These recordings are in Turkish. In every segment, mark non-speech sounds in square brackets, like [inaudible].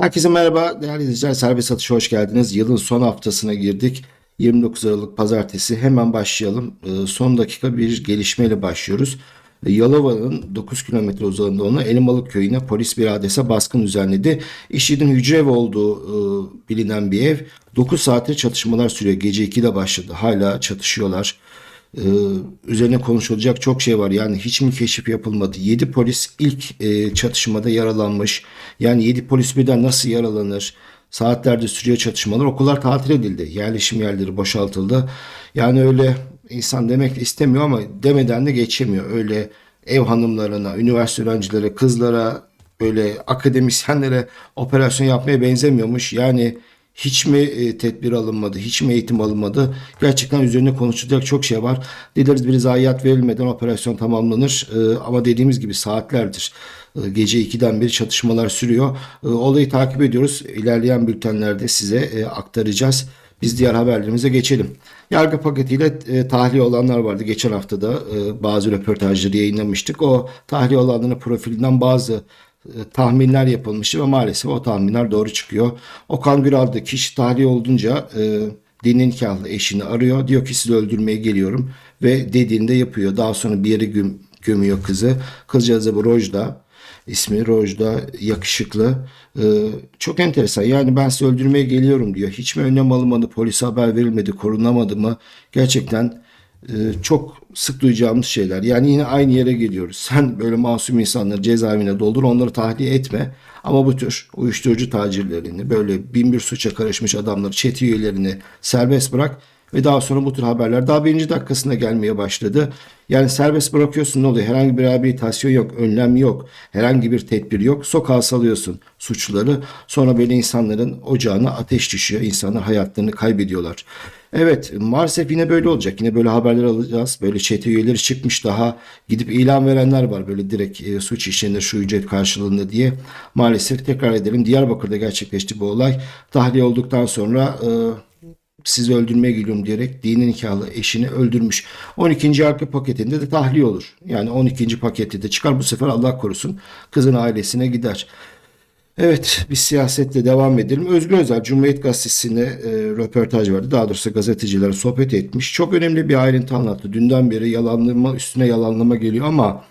Herkese merhaba değerli izleyiciler. Serbest Satış'a hoş geldiniz. Yılın son haftasına girdik. 29 Aralık Pazartesi hemen başlayalım. Ee, Son dakika bir gelişmeyle başlıyoruz. Ee, Yalova'nın 9 kilometre uzağında olan Elmalık köyüne polis bir adrese baskın düzenledi. IŞİD'in hücre evi olduğu e, bilinen bir ev. 9 saattir çatışmalar sürüyor. Gece 2'de başladı. Hala çatışıyorlar. Ee, üzerine konuşulacak çok şey var. Yani hiç mi keşif yapılmadı? 7 polis ilk e, çatışmada yaralanmış. Yani 7 polis birden nasıl yaralanır? Saatlerde sürüyor çatışmalar. Okullar tatil edildi. Yerleşim yerleri boşaltıldı. Yani öyle insan demek de istemiyor ama demeden de geçemiyor. Öyle ev hanımlarına, üniversite öğrencilere, kızlara, böyle akademisyenlere operasyon yapmaya benzemiyormuş. Yani hiç mi e, tedbir alınmadı, hiç mi eğitim alınmadı? Gerçekten üzerine konuşulacak çok şey var. Dileriz bir zayiat verilmeden operasyon tamamlanır. E, ama dediğimiz gibi saatlerdir. E, gece 2'den beri çatışmalar sürüyor. E, olayı takip ediyoruz. İlerleyen bültenlerde size e, aktaracağız. Biz diğer haberlerimize geçelim. Yargı paketiyle e, tahliye olanlar vardı. Geçen hafta da e, bazı röportajları yayınlamıştık. O tahliye olanların profilinden bazı tahminler yapılmıştı ve maalesef o tahminler doğru çıkıyor. Okan Güral da kişi tahliye olunca e, dini nikahlı eşini arıyor. Diyor ki sizi öldürmeye geliyorum ve dediğinde yapıyor. Daha sonra bir yere göm- gömüyor kızı. Kızcağızı bu Rojda. İsmi Rojda yakışıklı. Ee, çok enteresan. Yani ben sizi öldürmeye geliyorum diyor. Hiç mi önlem alınmadı? Polise haber verilmedi? Korunamadı mı? Gerçekten e, çok sık duyacağımız şeyler. Yani yine aynı yere geliyoruz. Sen böyle masum insanları cezaevine doldur, onları tahliye etme. Ama bu tür uyuşturucu tacirlerini, böyle bin bir suça karışmış adamları, çete üyelerini serbest bırak ve daha sonra bu tür haberler daha birinci dakikasında gelmeye başladı. Yani serbest bırakıyorsun ne oluyor? Herhangi bir rehabilitasyon yok, önlem yok, herhangi bir tedbir yok. Sokağa salıyorsun suçluları. Sonra böyle insanların ocağına ateş düşüyor. İnsanlar hayatlarını kaybediyorlar. Evet maalesef yine böyle olacak. Yine böyle haberler alacağız. Böyle çete üyeleri çıkmış daha gidip ilan verenler var. Böyle direkt e, suç işlenir şu ücret karşılığında diye. Maalesef tekrar edelim. Diyarbakır'da gerçekleşti bu olay. Tahliye olduktan sonra e, sizi öldürmeye geliyorum diyerek dini nikahlı eşini öldürmüş. 12. arka paketinde de tahliye olur. Yani 12. pakette de çıkar bu sefer Allah korusun kızın ailesine gider. Evet biz siyasetle devam edelim. Özgür Özel Cumhuriyet Gazetesi'ne e, röportaj verdi. Daha doğrusu gazetecilere sohbet etmiş. Çok önemli bir ayrıntı anlattı. Dünden beri yalanlama üstüne yalanlama geliyor ama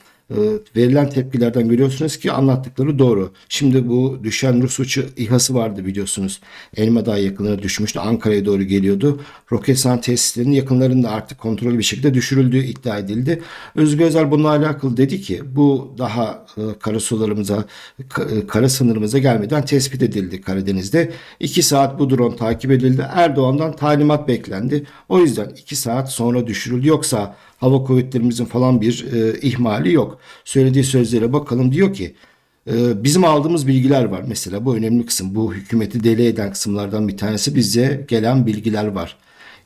verilen tepkilerden görüyorsunuz ki anlattıkları doğru. Şimdi bu düşen Rus uçu İHA'sı vardı biliyorsunuz. Elmadağ yakınlarına düşmüştü. Ankara'ya doğru geliyordu. Roketsan tesislerinin yakınlarında artık kontrollü bir şekilde düşürüldüğü iddia edildi. Özgür Özel bununla alakalı dedi ki bu daha e, karasularımıza, ka- e, kara sınırımıza gelmeden tespit edildi Karadeniz'de. 2 saat bu drone takip edildi. Erdoğan'dan talimat beklendi. O yüzden 2 saat sonra düşürüldü. Yoksa hava kuvvetlerimizin falan bir e, ihmali yok. Söylediği sözlere bakalım diyor ki e, bizim aldığımız bilgiler var. Mesela bu önemli kısım. Bu hükümeti deli eden kısımlardan bir tanesi bize gelen bilgiler var.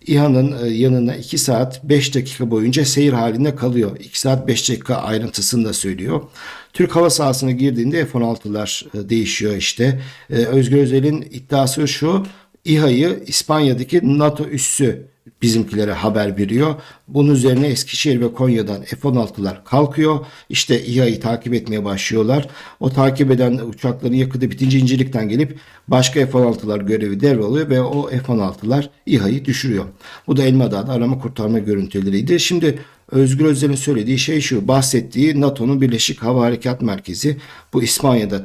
İHA'nın e, yanına 2 saat 5 dakika boyunca seyir halinde kalıyor. 2 saat 5 dakika ayrıntısını da söylüyor. Türk hava sahasına girdiğinde F-16'lar e, değişiyor işte. E, Özgür Özel'in iddiası şu. İHA'yı İspanya'daki NATO üssü bizimkilere haber veriyor. Bunun üzerine Eskişehir ve Konya'dan F-16'lar kalkıyor. İşte İHA'yı takip etmeye başlıyorlar. O takip eden uçakların yakıtı bitince İncirlik'ten gelip başka F-16'lar görevi devralıyor ve o F-16'lar İHA'yı düşürüyor. Bu da Elmadağ'da arama kurtarma görüntüleriydi. Şimdi Özgür Özel'in söylediği şey şu. Bahsettiği NATO'nun Birleşik Hava Harekat Merkezi bu İspanya'da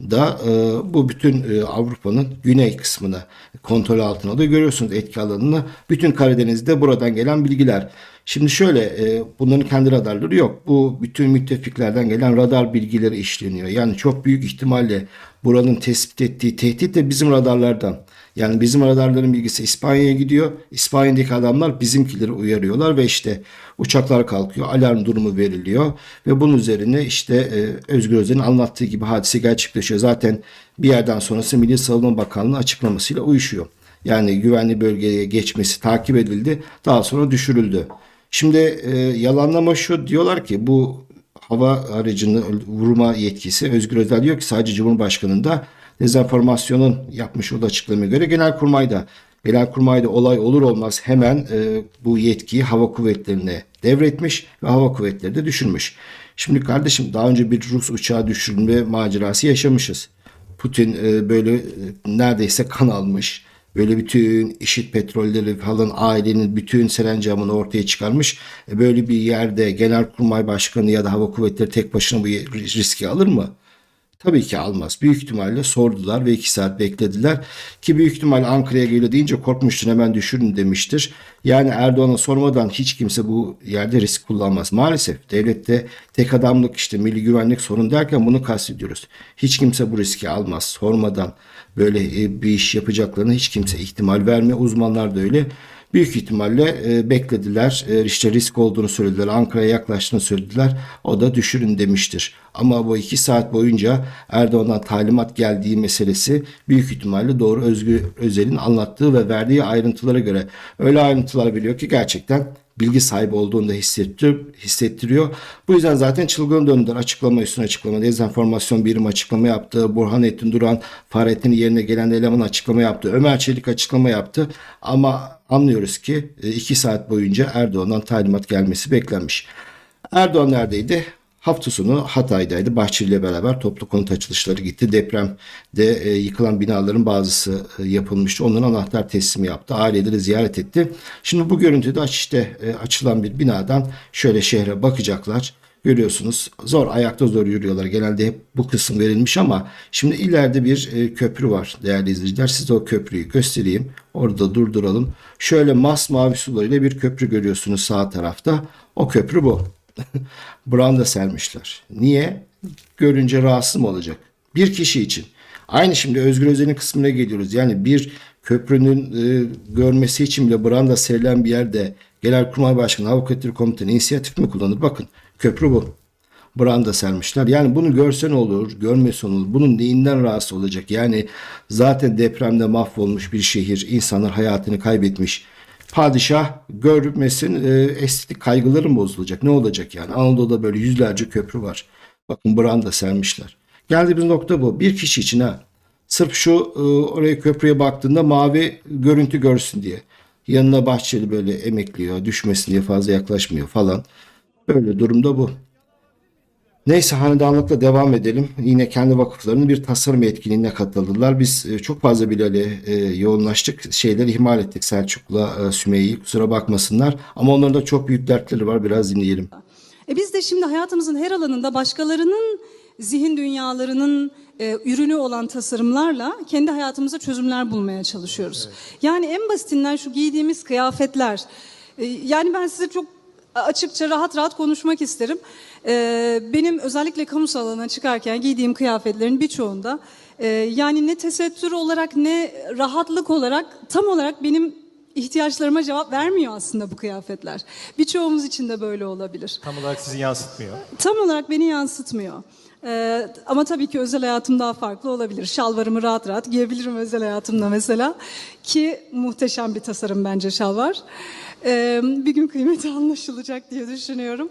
Torrejon'da e, bu bütün e, Avrupa'nın güney kısmını kontrol altına alıyor. Görüyorsunuz etki alanını. Bütün Karadeniz'de buradan gelen bilgiler. Şimdi şöyle e, bunların kendi radarları yok. Bu bütün müttefiklerden gelen radar bilgileri işleniyor. Yani çok büyük ihtimalle buranın tespit ettiği tehdit de bizim radarlardan. Yani bizim radarların bilgisi İspanya'ya gidiyor. İspanya'daki adamlar bizimkileri uyarıyorlar ve işte uçaklar kalkıyor. Alarm durumu veriliyor. Ve bunun üzerine işte e, Özgür Özel'in anlattığı gibi hadise gerçekleşiyor. Zaten bir yerden sonrası Milli Savunma Bakanlığı açıklamasıyla uyuşuyor. Yani güvenli bölgeye geçmesi takip edildi. Daha sonra düşürüldü. Şimdi e, yalanlama şu diyorlar ki bu hava aracını vurma yetkisi Özgür Özel diyor ki sadece Cumhurbaşkanı'nda dezenformasyonun yapmış olduğu açıklamaya göre Genelkurmay'da Genelkurmay'da olay olur olmaz hemen e, bu yetkiyi hava kuvvetlerine devretmiş ve hava kuvvetleri de düşürmüş. Şimdi kardeşim daha önce bir Rus uçağı düşürme macerası yaşamışız. Putin e, böyle e, neredeyse kan almış. Böyle bütün işit petrolleri falan ailenin bütün serencamını ortaya çıkarmış. E, Böyle bir yerde Genelkurmay Başkanı ya da Hava Kuvvetleri tek başına bu riski alır mı? Tabii ki almaz. Büyük ihtimalle sordular ve iki saat beklediler. Ki büyük ihtimalle Ankara'ya geliyor deyince korkmuştun hemen düşürün demiştir. Yani Erdoğan'a sormadan hiç kimse bu yerde risk kullanmaz. Maalesef devlette tek adamlık işte milli güvenlik sorun derken bunu kastediyoruz. Hiç kimse bu riski almaz. Sormadan böyle e, bir iş yapacaklarına hiç kimse ihtimal vermiyor. Uzmanlar da öyle. Büyük ihtimalle e, beklediler. E, işte risk olduğunu söylediler. Ankara'ya yaklaştığını söylediler. O da düşürün demiştir. Ama bu iki saat boyunca Erdoğan'dan talimat geldiği meselesi büyük ihtimalle doğru Özgür Özel'in anlattığı ve verdiği ayrıntılara göre öyle ayrıntılar biliyor ki gerçekten bilgi sahibi olduğunu da hissettir, hissettiriyor. Bu yüzden zaten çılgın döndüler açıklama üstüne açıklama. Dezenformasyon birimi açıklama yaptı. Burhanettin Duran, Fahrettin'in yerine gelen eleman açıklama yaptı. Ömer Çelik açıklama yaptı. Ama anlıyoruz ki e, iki saat boyunca Erdoğan'dan talimat gelmesi beklenmiş. Erdoğan neredeydi? Hafta sonu Hatay'daydı. Bahçeli ile beraber toplu konut açılışları gitti. Depremde e, yıkılan binaların bazısı e, yapılmıştı. Onların anahtar teslimi yaptı. Aileleri ziyaret etti. Şimdi bu görüntüde işte e, açılan bir binadan şöyle şehre bakacaklar. Görüyorsunuz zor ayakta zor yürüyorlar. Genelde hep bu kısım verilmiş ama şimdi ileride bir e, köprü var değerli izleyiciler. Size o köprüyü göstereyim. Orada durduralım. Şöyle masmavi sularıyla bir köprü görüyorsunuz sağ tarafta. O köprü bu. [laughs] branda sermişler. Niye? Görünce rahatsız mı olacak? Bir kişi için. Aynı şimdi Özgür Özel'in kısmına geliyoruz. Yani bir köprünün e, görmesi için bile branda serilen bir yerde Genelkurmay Başkanı, Kuvvetleri Komutanı inisiyatif mi kullanır? Bakın köprü bu. Branda sermişler. Yani bunu görsen olur, görmesen olur. Bunun neyinden rahatsız olacak? Yani zaten depremde mahvolmuş bir şehir, insanlar hayatını kaybetmiş padişah görmesin e, estetik kaygıları mı bozulacak? Ne olacak yani? Anadolu'da böyle yüzlerce köprü var. Bakın branda sermişler. Geldiğimiz nokta bu. Bir kişi için ha. Sırf şu e, oraya köprüye baktığında mavi görüntü görsün diye. Yanına bahçeli böyle emekliyor. Düşmesin diye fazla yaklaşmıyor falan. Böyle durumda bu. Neyse hanedanlıkla devam edelim. Yine kendi vakıflarının bir tasarım etkinliğine katıldılar. Biz e, çok fazla Bilal'e e, yoğunlaştık. Şeyleri ihmal ettik Selçuk'la e, Sümeyye'yi. Kusura bakmasınlar. Ama onların da çok büyük dertleri var. Biraz dinleyelim. E biz de şimdi hayatımızın her alanında başkalarının zihin dünyalarının e, ürünü olan tasarımlarla kendi hayatımıza çözümler bulmaya çalışıyoruz. Yani en basitinden şu giydiğimiz kıyafetler. E, yani ben size çok açıkça rahat rahat konuşmak isterim. E, benim özellikle kamusal alana çıkarken giydiğim kıyafetlerin birçoğunda e, yani ne tesettür olarak ne rahatlık olarak tam olarak benim ihtiyaçlarıma cevap vermiyor aslında bu kıyafetler. Birçoğumuz için de böyle olabilir. Tam olarak sizi yansıtmıyor. Tam olarak beni yansıtmıyor. Ee, ama tabii ki özel hayatım daha farklı olabilir. Şalvarımı rahat rahat giyebilirim özel hayatımda mesela. Ki muhteşem bir tasarım bence şalvar. Ee, bir gün kıymeti anlaşılacak diye düşünüyorum.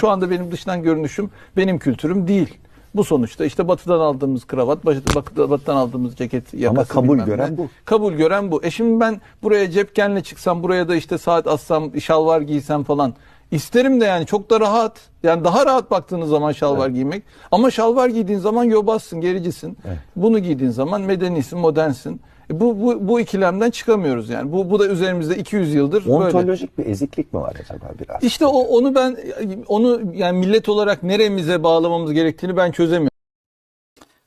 Şu anda benim dıştan görünüşüm benim kültürüm değil. Bu sonuçta işte batıdan aldığımız kravat, batı- batıdan aldığımız ceket yakası kabul bilmem gören ne. bu. Kabul gören bu. E şimdi ben buraya cepkenle çıksam, buraya da işte saat assam, şalvar giysem falan isterim de yani çok da rahat. Yani daha rahat baktığınız zaman şalvar giymek. Ama şalvar giydiğin zaman yobazsın, gericisin. Bunu giydiğin zaman medenisin, modernsin. E bu, bu, bu ikilemden çıkamıyoruz yani. Bu, bu da üzerimizde 200 yıldır böyle. Ontolojik bir eziklik mi var acaba biraz? İşte o, onu ben onu yani millet olarak neremize bağlamamız gerektiğini ben çözemiyorum.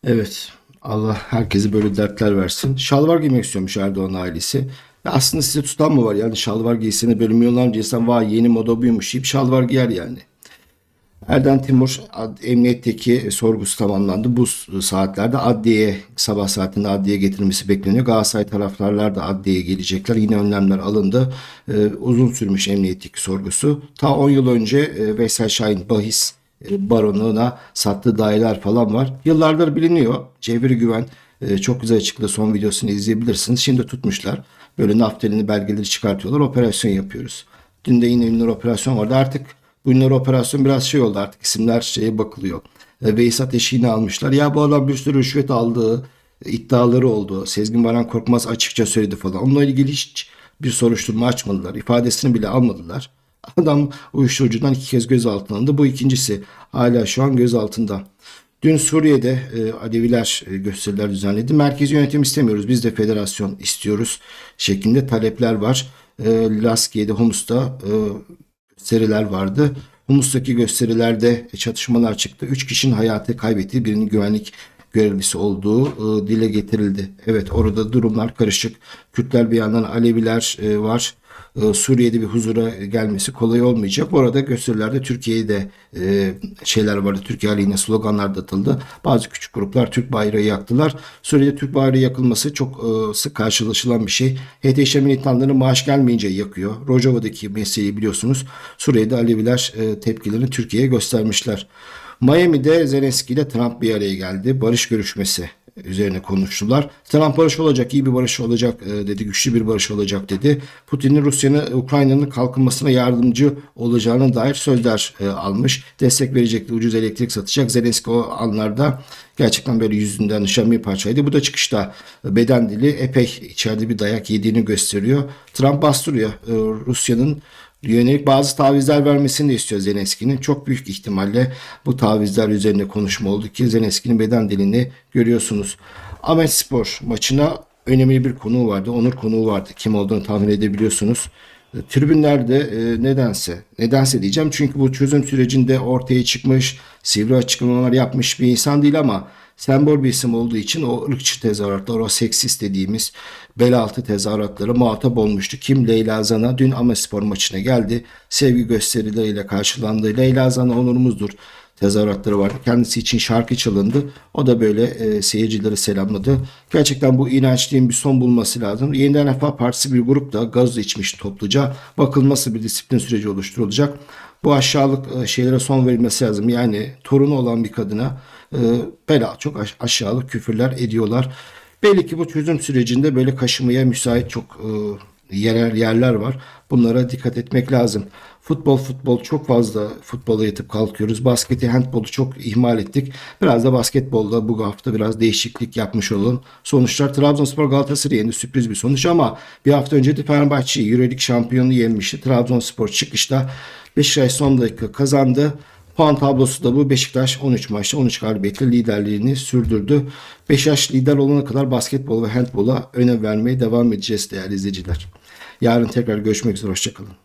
Evet. Allah herkese böyle dertler versin. Şalvar giymek istiyormuş Erdoğan ailesi. Ya aslında size tutan mı var? Yani şalvar giysene böyle milyonlarca insan vay yeni moda buymuş deyip şalvar giyer yani. Erden Timur emniyetteki sorgusu tamamlandı. Bu saatlerde adliyeye sabah saatinde adliye getirilmesi bekleniyor. Galatasaray taraftarlar da adliyeye gelecekler. Yine önlemler alındı. Ee, uzun sürmüş emniyetteki sorgusu. Ta 10 yıl önce e, Veysel Şahin bahis e, baronluğuna sattığı daireler falan var. Yıllardır biliniyor. Cevri Güven e, çok güzel açıkladı. Son videosunu izleyebilirsiniz. Şimdi tutmuşlar. Böyle naftalini belgeleri çıkartıyorlar. Operasyon yapıyoruz. Dün de yine ünlü operasyon vardı. Artık bu ünlü operasyon biraz şey oldu. Artık isimler şeye bakılıyor. E, Veysat eşiğini almışlar. Ya bu adam bir sürü rüşvet aldığı iddiaları oldu. Sezgin Baran Korkmaz açıkça söyledi falan. Onunla ilgili hiç bir soruşturma açmadılar. İfadesini bile almadılar. [laughs] Adam uyuşturucudan iki kez gözaltına alındı. Bu ikincisi hala şu an gözaltında. Dün Suriye'de e, Aleviler e, gösteriler düzenledi. Merkezi yönetim istemiyoruz. Biz de federasyon istiyoruz şeklinde talepler var. E, Laskiye'de, Humus'ta e, gösteriler vardı. Humus'taki gösterilerde çatışmalar çıktı. Üç kişinin hayatı kaybettiği birinin güvenlik görevlisi olduğu e, dile getirildi. Evet orada durumlar karışık. Kürtler bir yandan Aleviler e, var. E, Suriye'de bir huzura gelmesi kolay olmayacak. Orada gösterilerde Türkiye'de e, şeyler vardı. Türkiye aleyhine sloganlar da atıldı. Bazı küçük gruplar Türk bayrağı yaktılar. Suriye'de Türk bayrağı yakılması çok e, sık karşılaşılan bir şey. HTŞ militanları maaş gelmeyince yakıyor. Rojava'daki meseleyi biliyorsunuz. Suriye'de Aleviler tepkilerini Türkiye'ye göstermişler. Miami'de Zelenski ile Trump bir araya geldi. Barış görüşmesi üzerine konuştular. Trump barış olacak, iyi bir barış olacak e, dedi, güçlü bir barış olacak dedi. Putin'in Rusya'nın Ukrayna'nın kalkınmasına yardımcı olacağına dair sözler e, almış. Destek verecekti, ucuz elektrik satacak. Zelenski o anlarda gerçekten böyle yüzünden nişan bir parçaydı. Bu da çıkışta beden dili epey içeride bir dayak yediğini gösteriyor. Trump bastırıyor. E, Rusya'nın yönelik bazı tavizler vermesini de istiyor Zelenski'nin. Çok büyük ihtimalle bu tavizler üzerine konuşma oldu ki Zelenski'nin beden dilini görüyorsunuz. Ahmet Spor maçına önemli bir konu vardı. Onur konuğu vardı. Kim olduğunu tahmin edebiliyorsunuz. E, Tribünlerde e, nedense, nedense diyeceğim çünkü bu çözüm sürecinde ortaya çıkmış, sivri açıklamalar yapmış bir insan değil ama sembol bir isim olduğu için o ırkçı tezahüratlar, o seksist dediğimiz bel altı tezahüratlara muhatap olmuştu. Kim Leyla Zan'a dün Amaspor maçına geldi. Sevgi gösterileriyle karşılandı. Leyla Zan'a onurumuzdur tezahüratları vardı. Kendisi için şarkı çalındı. O da böyle e, seyircileri selamladı. Gerçekten bu inançlıyın bir son bulması lazım. Yeniden Refah Partisi bir grup da gaz içmiş topluca. Bakın nasıl bir disiplin süreci oluşturulacak. Bu aşağılık e, şeylere son verilmesi lazım. Yani torunu olan bir kadına e, bela çok aş- aşağılık küfürler ediyorlar. Belli ki bu çözüm sürecinde böyle kaşımaya müsait çok e, yerler yerler var. Bunlara dikkat etmek lazım. Futbol futbol çok fazla futbola yatıp kalkıyoruz. Basketi, handbolu çok ihmal ettik. Biraz da basketbolda bu hafta biraz değişiklik yapmış olalım. Sonuçlar Trabzonspor Galatasaray'ı yendi. Sürpriz bir sonuç ama bir hafta önce de Fenerbahçe'yi Euroleague şampiyonu yenmişti. Trabzonspor çıkışta Beşiktaş son dakika kazandı. Puan tablosu da bu. Beşiktaş 13 maçta 13 galibiyetle liderliğini sürdürdü. Beşiktaş lider olana kadar basketbol ve handbola önem vermeye devam edeceğiz değerli izleyiciler. Yarın tekrar görüşmek üzere. Hoşçakalın.